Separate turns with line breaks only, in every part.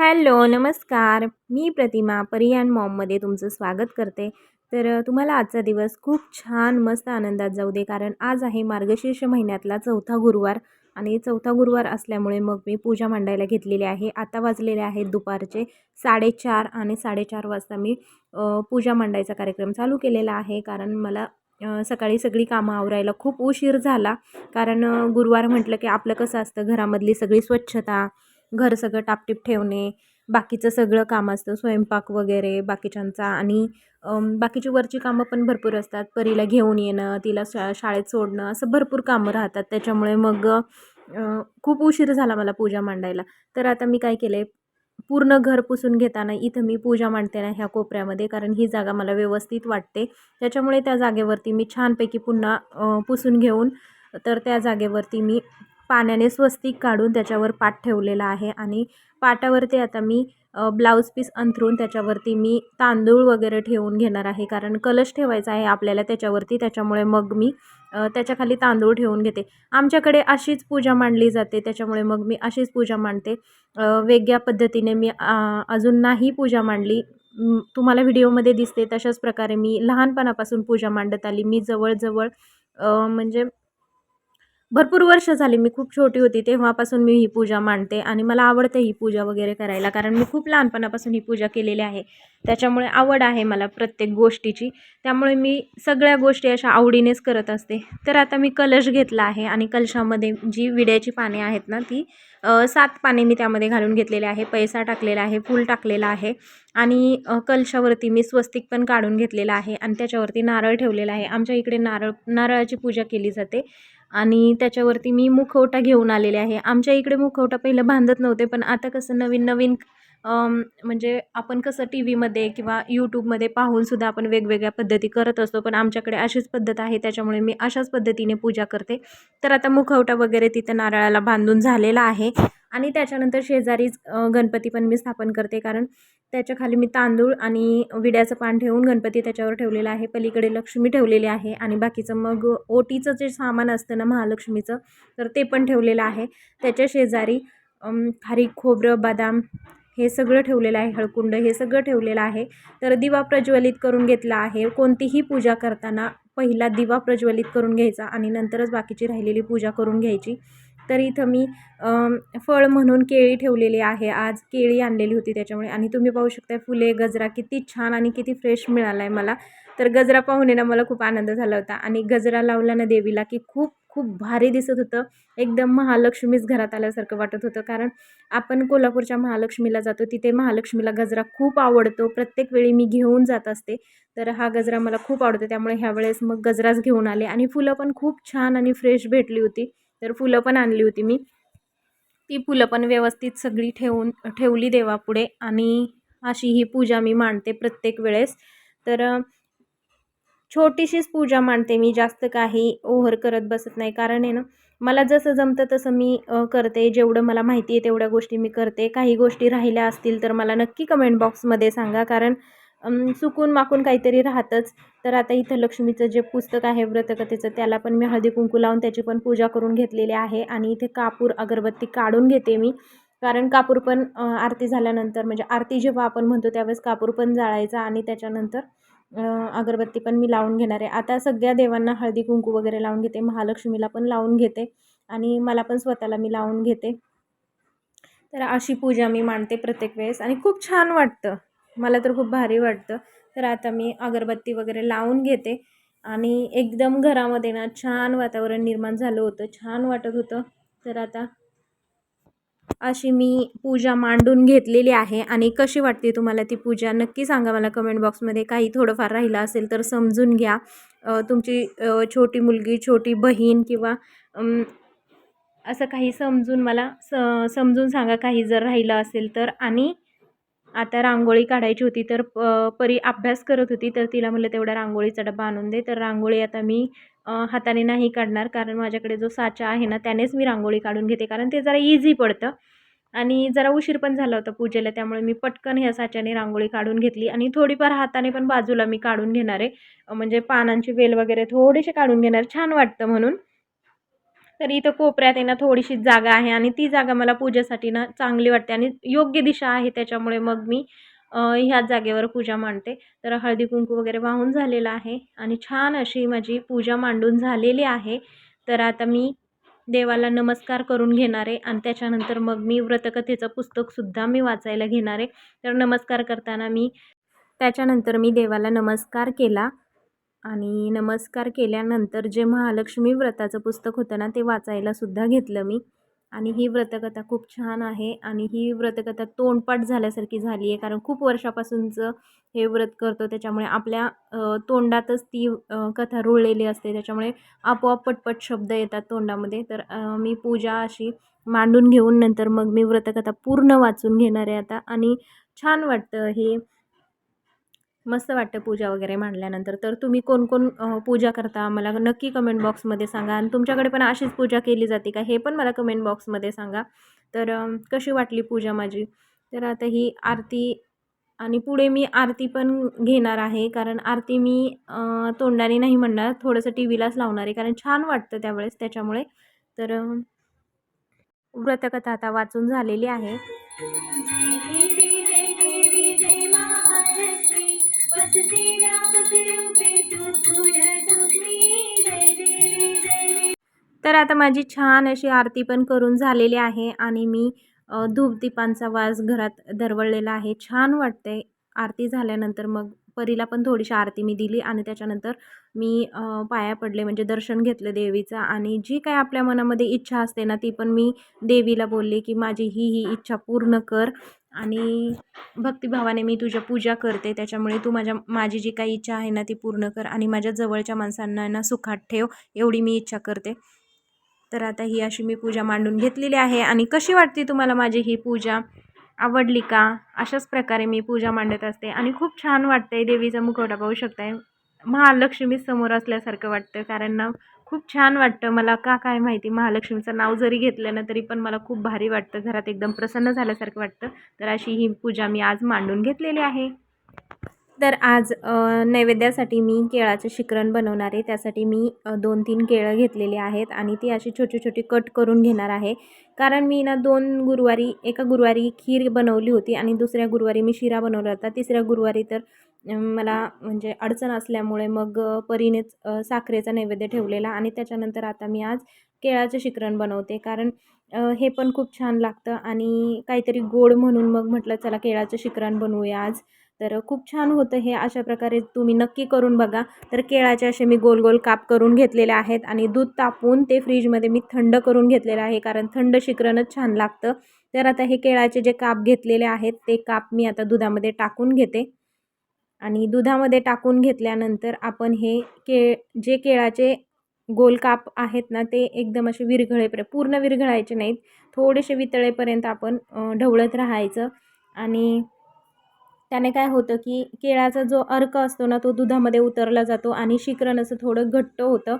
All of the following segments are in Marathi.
हॅलो नमस्कार. मी प्रतिमा परियान मॉममध्ये तुमचं स्वागत करते. तर तुम्हाला आजचा दिवस खूप छान मस्त आनंदात जाऊ दे कारण आज आहे मार्गशीर्ष महिन्यातला चौथा गुरुवार आणि चौथा गुरुवार असल्यामुळे मग मी पूजा मांडायला घेतलेली आहे. आता वाजलेले आहेत दुपारचे साडेचार आणि साडेचार वाजता मी पूजा मांडायचा कार्यक्रम चालू केलेला आहे. कारण मला सकाळी सगळी कामं आवरायला खूप उशीर झाला. कारण गुरुवार म्हटलं की आपलं कसं असतं घरामधली सगळी स्वच्छता घर सगळं टापटीप ठेवणे बाकीचं सगळं काम असतं स्वयंपाक वगैरे बाकीच्यांचा आणि बाकीची वरची कामं पण भरपूर असतात. परीला घेऊन येणं तिला शा शाळेत सोडणं असं भरपूर कामं राहतात. त्याच्यामुळे मग खूप उशीर झाला मला पूजा मांडायला. तर आता मी काय केलं आहे पूर्ण घर पुसून घेताना इथं मी पूजा मांडते ना ह्या कोपऱ्यामध्ये कारण ही जागा मला व्यवस्थित वाटते. त्याच्यामुळे त्या जागेवरती मी छानपैकी पुन्हा पुसून घेऊन तर त्या जागेवरती मी पाण्याने स्वस्तिक काढून त्याच्यावर पाट ठेवलेला आहे आणि पाटावरती आता मी ब्लाऊज पीस अंथरून त्याच्यावरती मी तांदूळ वगैरे ठेवून घेणार आहे. कारण कलश ठेवायचा आहे आपल्याला त्याच्यावरती त्याच्यामुळे मग मी त्याच्याखाली तांदूळ ठेवून घेते. आमच्याकडे अशीच पूजा मांडली जाते त्याच्यामुळे मग मी अशीच पूजा मांडते. वेगळ्या पद्धतीने मी अजून नाही पूजा मांडली. तुम्हाला व्हिडिओमध्ये दिसते तशाच प्रकारे मी लहानपणापासून पूजा मांडत आली. मी जवळजवळ म्हणजे भरपूर वर्ष झाली मी खूप छोटी होती तेव्हापासून मी ही पूजा मांडते आणि मला आवडते ही पूजा वगैरे करायला कारण मी खूप लहानपणापासून ही पूजा केलेली आहे. त्याच्यामुळे आवड आहे मला प्रत्येक गोष्टीची. त्यामुळे मी सगळ्या गोष्टी अशा आवडीनेच करत असते. तर आता मी कलश घेतला आहे आणि कलशामध्ये जी विड्याची पाने आहेत ना ती सात पाने मी त्यामध्ये घालून घेतलेले आहे. पैसा टाकलेला आहे फूल टाकलेला आहे आणि कलशावरती मी स्वस्तिक पण काढून घेतलेला आहे आणि त्याच्यावरती नारळ ठेवलेला आहे. आमच्या इकडे नारळ नारळाची पूजा केली जाते. आणि त्याच्यावरती मी मुखवटा घेऊन आलेले आहे. आमच्या इकडे मुखवटा पहिलं बांधत नव्हते पण आता कसं नवीन नवीन म्हणजे आपण कसं टी व्हीमध्ये किंवा यूट्यूबमध्ये पाहूनसुद्धा आपण वेगवेगळ्या पद्धती करत असतो. पण आमच्याकडे अशीच पद्धत आहे त्याच्यामुळे मी अशाच पद्धतीने पूजा करते. तर आता मुखवटा वगैरे तिथं नारळाला बांधून झालेला आहे. आणि त्याच्यानंतर शेजारीच गणपती पण मी स्थापन करते. कारण त्याच्याखाली मी तांदूळ आणि विड्याचं पान ठेवून गणपती त्याच्यावर ठेवलेला आहे. पलीकडे लक्ष्मी ठेवलेली आहे आणि बाकीचं मग ओटीचं जे सामान असतं ना महालक्ष्मीचं तर ते पण ठेवलेलं आहे. त्याच्या शेजारी खारी खारीक खोबरं बदाम हे सगळं ठेवलेलं आहे हळकुंड हे सगळं ठेवलेलं आहे. तर दिवा प्रज्वलित करून घेतला आहे. कोणतीही पूजा करताना पहिला दिवा प्रज्वलित करून घ्यायचा आणि नंतरच बाकीची राहिलेली पूजा करून घ्यायची. तर इथं मी फळ म्हणून केळी ठेवलेली आहे. आज केळी आणलेली होती त्याच्यामुळे. आणि तुम्ही पाहू शकता फुले गजरा किती छान आणि किती फ्रेश मिळाला आहे मला. तर गजरा पाहून ना मला खूप आनंद झाला होता. आणि गजरा लावला ना देवीला की खूप खूप भारी दिसत होतं. एकदम महालक्ष्मीच घरात आल्यासारखं वाटत होतं. कारण आपण कोल्हापूरच्या महालक्ष्मीला जातो तिथे महालक्ष्मीला गजरा खूप आवडतो. प्रत्येक वेळी मी घेऊन जात असते. तर हा गजरा मला खूप आवडतो. त्यामुळे ह्यावेळेस मग गजराच घेऊन आले. आणि फुलं पण खूप छान आणि फ्रेश भेटली होती. तर फुलं पण आणली होती मी. ती फुलं पण व्यवस्थित सगळी ठेवून ठेवली देवापुढे. आणि अशी ही पूजा मी मांडते प्रत्येक वेळेस. तर छोटीशीच पूजा मांडते मी जास्त काही ओव्हर करत बसत नाही. कारण आहे ना मला जसं जमतं तसं मी करते. जेवढं मला माहिती आहे तेवढ्या गोष्टी मी करते. काही गोष्टी राहिल्या असतील तर मला नक्की कमेंट बॉक्समध्ये सांगा. कारण चुकून माकून काहीतरी राहतंच. तर आता इथं लक्ष्मीचं जे पुस्तक आहे व्रतकथेचं त्याला पण मी हळदी कुंकू लावून त्याची पण पूजा करून घेतलेली आहे. आणि इथे कापूर अगरबत्ती काढून घेते मी. कारण कापूर पण आरती झाल्यानंतर म्हणजे आरती जेव्हा आपण म्हणतो त्यावेळेस कापूर पण जाळायचा आणि त्याच्यानंतर अगरबत्ती पण मी लावून घेणार आहे. आता सगळ्या देवांना हळदी कुंकू वगैरे लावून घेते. महालक्ष्मीला पण लावून घेते. आणि मला पण स्वतःला मी लावून घेते. तर अशी पूजा मी मांडते प्रत्येक वेळेस. आणि खूप छान वाटतं. मला तर खूप भारी वाटतं. तर आता मी अगरबत्ती वगैरे लावून घेते. आणि एकदम घरामध्ये ना छान वातावरण निर्माण झालं होतं. छान वाटत होतं. तर आता अशी मी पूजा मांडून घेतलेली आहे आणि कशी वाटते तुम्हाला ती पूजा? नक्की सांगा मला कमेंट बॉक्समध्ये काही थोडंफार राहिलं असेल तर समजून घ्या. तुमची छोटी मुलगी छोटी बहीण किंवा असं काही समजून मला स समजून सांगा काही जर राहिलं असेल तर. आणि आता रांगोळी काढायची होती तर प परी अभ्यास करत होती तर तिला म्हटलं तेवढा रांगोळीचा डबा आणून दे. तर रांगोळी आता मी हाताने नाही काढणार कारण माझ्याकडे जो साचा आहे ना त्यानेच मी रांगोळी काढून घेते कारण ते जरा इझी पडतं. आणि जरा उशीर पण झाला होता पूजेला त्यामुळे मी पटकन ह्या साच्याने रांगोळी काढून घेतली. आणि थोडीफार हाताने पण बाजूला मी काढून घेणार आहे. म्हणजे पानांची वेल वगैरे थोडेसे काढून घेणार. छान वाटतं म्हणून. तर इथं कोपऱ्यात आहे ना थोडीशी जागा आहे. आणि ती जागा मला पूजेसाठी ना चांगली वाटते. आणि योग्य दिशा आहे त्याच्यामुळे मग मी ह्याच जागेवर पूजा मांडते. तर हळदी कुंकू वगैरे वाहून झालेलं आहे आणि छान अशी माझी पूजा मांडून झालेली आहे. तर आता मी देवाला नमस्कार करून घेणार आहे आणि त्याच्यानंतर मग मी व्रतकथेचं पुस्तकसुद्धा मी वाचायला घेणार आहे. तर नमस्कार करताना मी त्याच्यानंतर मी देवाला नमस्कार केला आणि नमस्कार केल्यानंतर जे महालक्ष्मी व्रताचं पुस्तक होतं ना ते वाचायला सुद्धा घेतलं मी. आणि ही व्रतकथा खूप छान आहे आणि ही व्रतकथा तोंडपाठ झाल्यासारखी झाली आहे कारण खूप वर्षापासूनचं हे व्रत करतो. त्याच्यामुळे आपल्या तोंडातच ती कथा रुळलेली असते. त्याच्यामुळे आपोआप पटपट शब्द येतात तोंडामध्ये. तर मी पूजा अशी मांडून घेऊन नंतर मग मी व्रतकथा पूर्ण वाचून घेणार आहे आता आणि छान वाटतं हे मस्त वाटतं पूजा वगैरे मांडल्यानंतर. तर तुम्ही कोण कोण पूजा करता? मला नक्की कमेंट बॉक्समध्ये सांगा. आणि तुमच्याकडे पण अशीच पूजा केली जाते का? हे पण मला कमेंट बॉक्समध्ये सांगा. तर कशी वाटली पूजा माझी? तर आता ही आरती आणि पुढे मी आरती पण घेणार आहे. कारण आरती मी तोंडाने नाही म्हणणार. थोडंसं टी व्हीलाच लावणार आहे. कारण छान वाटतं त्यावेळेस त्याच्यामुळे. तर व्रतकथा आता वाचून झालेली आहे.
वसते तू
तर आता माझी छान अशी आरती पण करून झालेली आहे आणि मी धूपदीपांचा वास घरात दरवळलेला आहे. छान वाटते आरती झाल्यानंतर मग परीला पण थोडीशी आरती मी दिली आणि त्याच्यानंतर मी पाया पडले म्हणजे दर्शन घेतलं देवीचं आणि जी काय आपल्या मनामध्ये इच्छा असते ना ती पण मी देवीला बोलले की माझी ही ही इच्छा पूर्ण कर आणि भक्तिभावाने मी तुझ्या पूजा करते. त्याच्यामुळे तू माझ्या माझी जी काही इच्छा आहे ना ती पूर्ण कर आणि माझ्या जवळच्या माणसांना ना सुखात ठेव एवढी मी इच्छा करते. तर आता ही अशी मी पूजा मांडून घेतलेली आहे आणि कशी वाटते तुम्हाला माझी ही पूजा? आवडली का? अशाच प्रकारे मी पूजा मांडत असते आणि खूप छान वाटते देवीचा मुखवटा पाहू शकताय. महालक्ष्मी समोर असल्यासारखं वाटतं कारण ना खूप छान वाटतं. मला का काय माहिती महालक्ष्मीचं नाव जरी घेतलं ना तरी पण मला खूप भारी वाटतं. घरात एकदम प्रसन्न झाल्यासारखं वाटतं. तर अशी ही पूजा मी आज मांडून घेतलेली आहे. तर आज नैवेद्यासाठी मी केळाचं शिकरण बनवणार आहे. त्यासाठी मी दोन तीन केळं घेतलेली आहेत आणि ती अशी छोटी छोटी कट करून घेणार आहे. कारण मी ना दोन गुरुवारी एका गुरुवारी खीर बनवली होती आणि दुसऱ्या गुरुवारी मी शिरा बनवला होता. तिसऱ्या गुरुवारी तर मला म्हणजे अडचण असल्यामुळे मग परीनेच साखरेचा नैवेद्य ठेवलेला आणि त्याच्यानंतर आता मी आज केळाचं शिकरण बनवते. कारण हे पण खूप छान लागतं आणि काहीतरी गोड म्हणून मग म्हटलं चला केळाचं शिकरण बनवूया आज. तर खूप छान होतं हे. अशा प्रकारे तुम्ही नक्की करून बघा. तर केळाचे असे मी गोल गोल काप करून घेतलेले आहेत आणि दूध तापून ते फ्रीजमध्ये मी थंड करून घेतलेलं आहे कारण थंड शिकरणच छान लागतं. तर आता हे केळाचे जे काप घेतलेले आहेत ते काप मी आता दुधामध्ये टाकून घेते. आणि दुधामध्ये टाकून घेतल्यानंतर आपण हे के जे केळाचे गोल काप आहेत ना ते एकदम असे विरघळेपर्यंत पूर्ण विरघळायचे नाहीत. थोडेसे वितळेपर्यंत आपण ढवळत राहायचं. आणि त्याने काय होतं की केळाचा जो अर्क असतो ना तो दुधामध्ये उतरला जातो आणि शिकरण असं थोडं घट्ट होतं.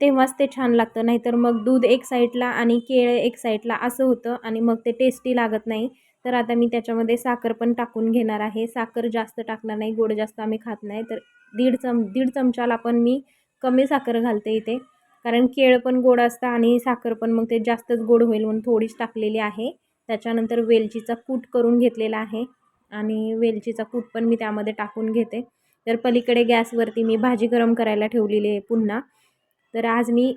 तेव्हाच ते छान लागतं. नाहीतर मग दूध एक साईडला आणि केळ एक साईडला असं होतं आणि मग ते टेस्टी लागत नाही. तर आता मी त्याच्यामध्ये साखर पण टाकून घेणार आहे. साखर जास्त टाकणार नाही गोड जास्त आम्ही खात नाही. तर दीड चम दीड चमचाला पण मी कमी साखर घालते इथे. कारण केळ पण गोड असतं आणि साखर पण मग ते जास्तच गोड होईल म्हणून थोडीच टाकलेली आहे. त्याच्यानंतर वेलचीचा कूट करून घेतलेला आहे. आणि वेलचीचा कूट पण मी त्यामध्ये टाकून घेते. तर पलीकडे गॅसवरती मी भाजी गरम करायला ठेवलेली आहे पुन्हा. तर आज मी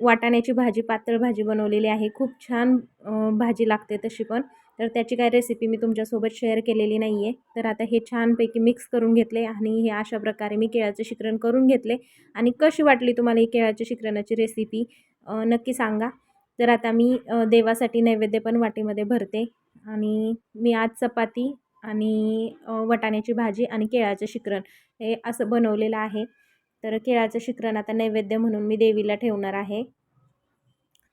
वाटाण्याची भाजी पातळ भाजी बनवलेली आहे. खूप छान भाजी लागते तशी पण. तर त्याची काय रेसिपी मी तुमच्यासोबत शेअर केलेली नाही आहे तर आता हे छानपैकी मिक्स करून घेतले आणि हे अशा प्रकारे मी केळाचं शिकरण करून घेतले. आणि कशी वाटली तुम्हाला ही केळाच्या शिकरणाची रेसिपी नक्की सांगा. तर आता मी देवासाठी नैवेद्य पण वाटीमध्ये भरते. आणि मी आज चपाती आणि वटाण्याची भाजी आणि केळाचं शिकरण हे असं बनवलेलं आहे. तर केळाचं शिकरण आता नैवेद्य म्हणून मी देवीला ठेवणार आहे.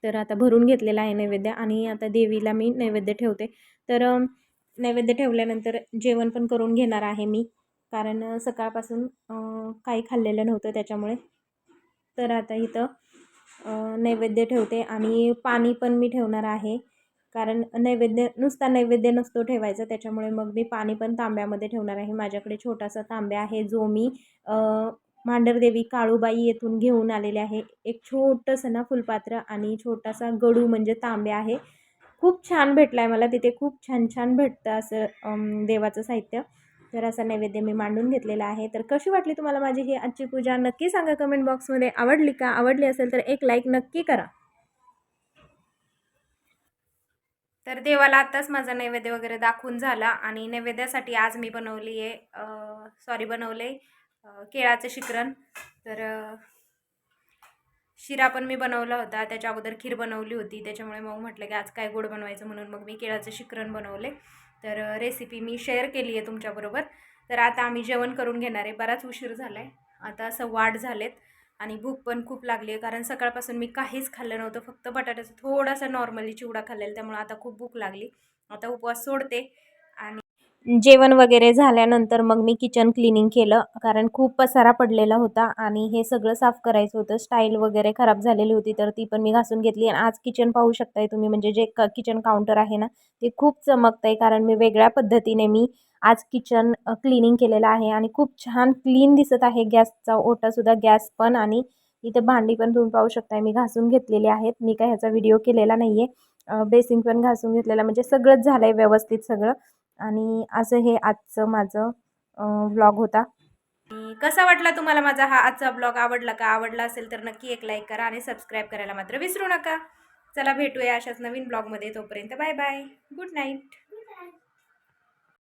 तर आता भरून घेतलेलं आहे नैवेद्य आणि आता देवीला मी नैवेद्य ठेवते. तर नैवेद्य ठेवल्यानंतर जेवण पण करून घेणार आहे मी. कारण सकाळपासून काही खाल्लेलं नव्हतं त्याच्यामुळे. तर आता इथं नैवेद्य ठेवते आणि पाणी पण मी ठेवणार आहे. कारण नैवेद्य नुसता नैवेद्य नसतो ठेवायचा त्याच्यामुळे मग मी पाणी पण तांब्यामध्ये ठेवणार आहे. माझ्याकडे छोटासा तांब्या आहे जो मी मांडरदेवी काळूबाई येथून घेऊन आलेले आहे. एक छोटंसं ना फुलपात्र आणि छोटासा गडू म्हणजे तांबे आहे. खूप छान भेटला आहे मला तिथे खूप छान छान भेटतं असं देवाचं साहित्य. तर असा नैवेद्य मी मांडून घेतलेला आहे. तर कशी वाटली तुम्हाला माझी ही आजची पूजा? नक्की सांगा कमेंट बॉक्समध्ये आवडली का? आवडली असेल तर एक लाईक नक्की करा. तर देवाला आत्ताच माझा नैवेद्य वगैरे दाखवून झाला आणि नैवेद्यासाठी आज मी बनवली आहे सॉरी बनवले केळाचं शिकरण. तर शिरा पण मी बनवला होता. त्याच्या अगोदर खीर बनवली होती. त्याच्यामुळे मग म्हटलं की आज काय गोड बनवायचं म्हणून मग मी केळाचं शिकरण बनवले तर रेसिपी मी शेअर केली आहे तुमच्याबरोबर. तर आता आम्ही जेवण करून घेणार आहे. बराच उशीर झाला आहे आता असं वाढ झालेत. आणि भूक पण खूप लागली आहे. कारण सकाळपासून मी काहीच खाल्लं नव्हतं. फक्त बटाट्याचा थोडासा नॉर्मली चिवडा खाल्लेला. त्यामुळे आता खूप भूक लागली. आता उपवास सोडते. जेवण वगैरे झाल्यानंतर मग मी किचन क्लिनिंग केलं. कारण खूप पसारा पडलेला होता आणि हे सगळं साफ करायचं होतं. स्टाईल वगैरे खराब झालेली होती तर ती पण मी घासून घेतली. आणि आज किचन पाहू शकताय तुम्ही म्हणजे जे क किचन काउंटर आहे ना ते खूप चमकतं आहे कारण मी वेगळ्या पद्धतीने मी आज किचन क्लिनिंग केलेलं आहे. आणि खूप छान क्लीन दिसत आहे. गॅसचा ओटासुद्धा गॅस पण आणि इथे भांडी पण तुम्ही पाहू शकताय. मी घासून घेतलेली आहेत. मी काय ह्याचा व्हिडिओ केलेला नाही आहे बेसिंग पण घासून घेतलेला. म्हणजे सगळंच झालं आहे व्यवस्थित सगळं. आणि असं हे आजचं माझं ब्लॉग होता. कसा वाटला तुम्हाला माझा हा आजचा ब्लॉग आवडला का? आवडला असेल तर नक्की एक लाईक करा आणि सबस्क्राईब करायला मात्र विसरू नका. चला भेटूया अशाच नवीन ब्लॉगमध्ये तोपर्यंत बाय बाय गुड नाईट